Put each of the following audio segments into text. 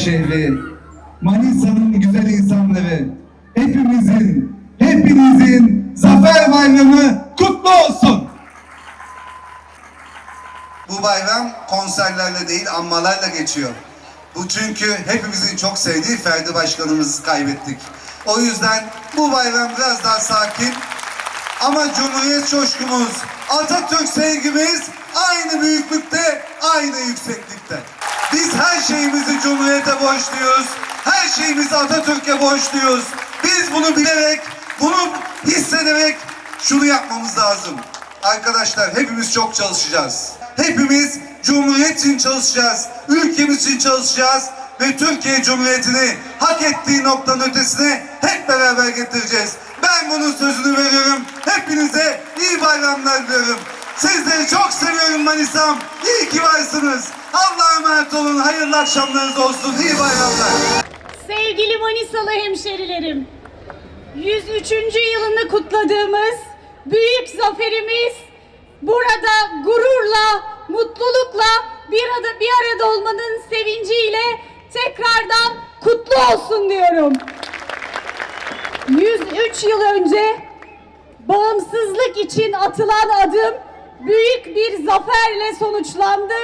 şehri, Manisa'nın güzel insanları, hepimizin, hepinizin Zafer Bayramı kutlu olsun. Bu bayram konserlerle değil anmalarla geçiyor. Bu çünkü hepimizin çok sevdiği Ferdi Başkanımızı kaybettik. O yüzden bu bayram biraz daha sakin. Ama Cumhuriyet coşkumuz, Atatürk sevgimiz aynı büyüklükte, aynı yükseklikte. Her şeyimizi Cumhuriyet'e borçluyuz. Her şeyimizi Atatürk'e borçluyuz. Biz bunu bilerek, bunu hissederek şunu yapmamız lazım. Arkadaşlar hepimiz çok çalışacağız. Hepimiz Cumhuriyet için çalışacağız. Ülkemiz için çalışacağız. Ve Türkiye Cumhuriyeti'ni hak ettiği noktanın ötesine hep beraber getireceğiz. Ben bunun sözünü veriyorum. Hepinize iyi bayramlar diliyorum. Sizleri çok seviyorum Manisa'm. İyi ki varsınız. Allah'a emanet olun. Hayırlı akşamlarınız olsun. İyi bayramlar. Sevgili Manisalı hemşerilerim, 103. yılını kutladığımız büyük zaferimiz burada gururla, mutlulukla bir arada, bir arada olmanın sevinciyle tekrardan kutlu olsun diyorum. 103 yıl önce bağımsızlık için atılan adım büyük bir zaferle sonuçlandı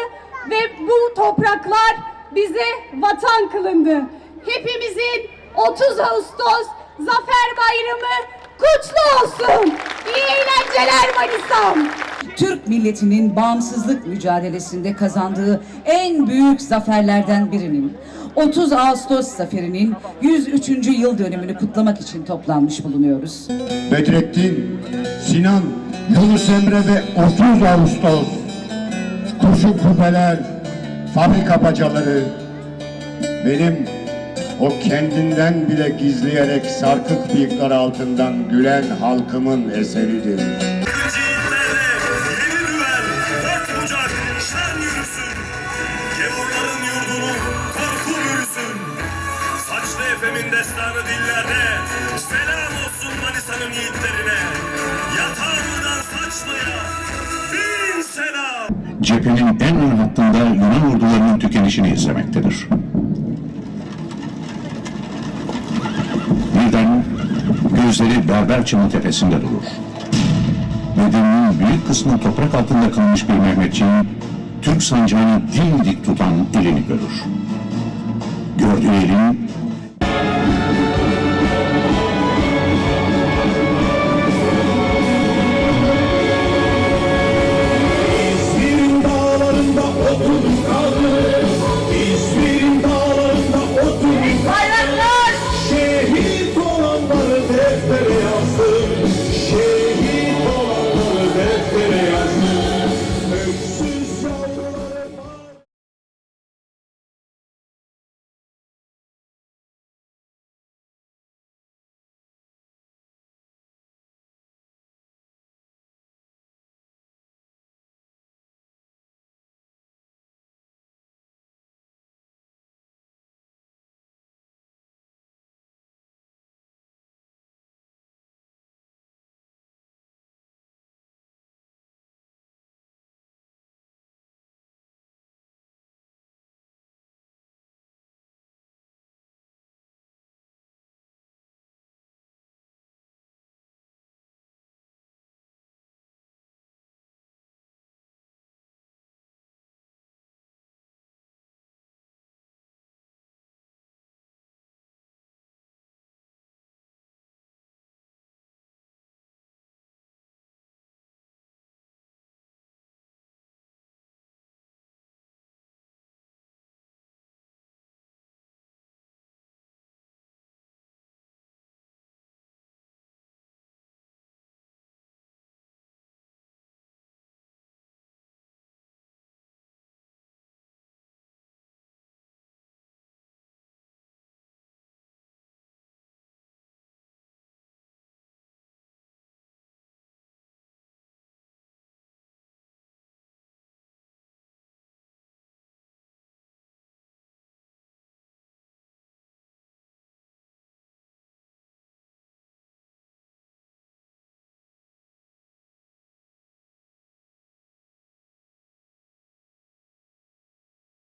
ve bu topraklar bize vatan kılındı. Hepimizin 30 Ağustos Zafer Bayramı kutlu olsun. İyi eğlenceler Manisa'm. Türk milletinin bağımsızlık mücadelesinde kazandığı en büyük zaferlerden birinin 30 Ağustos zaferinin 103. yıl dönümünü kutlamak için toplanmış bulunuyoruz. Bedrettin, Sinan, Yunus Emre ve 30 Ağustos. Kurşun kupeler, fabrika bacaları. Benim o kendinden bile gizleyerek sarkık bıyıklar altından gülen halkımın eseridir. Ciğerlerle yeni düvel, cephenin en ön hattında Yunan ordularının tükenişini izlemektedir. Birden gözleri Berberçam'ın tepesinde durur. Bedeninin büyük kısmı toprak altında kalmış bir Mehmetçiğin Türk sancağını dimdik tutan elini görür. Gördüğü elin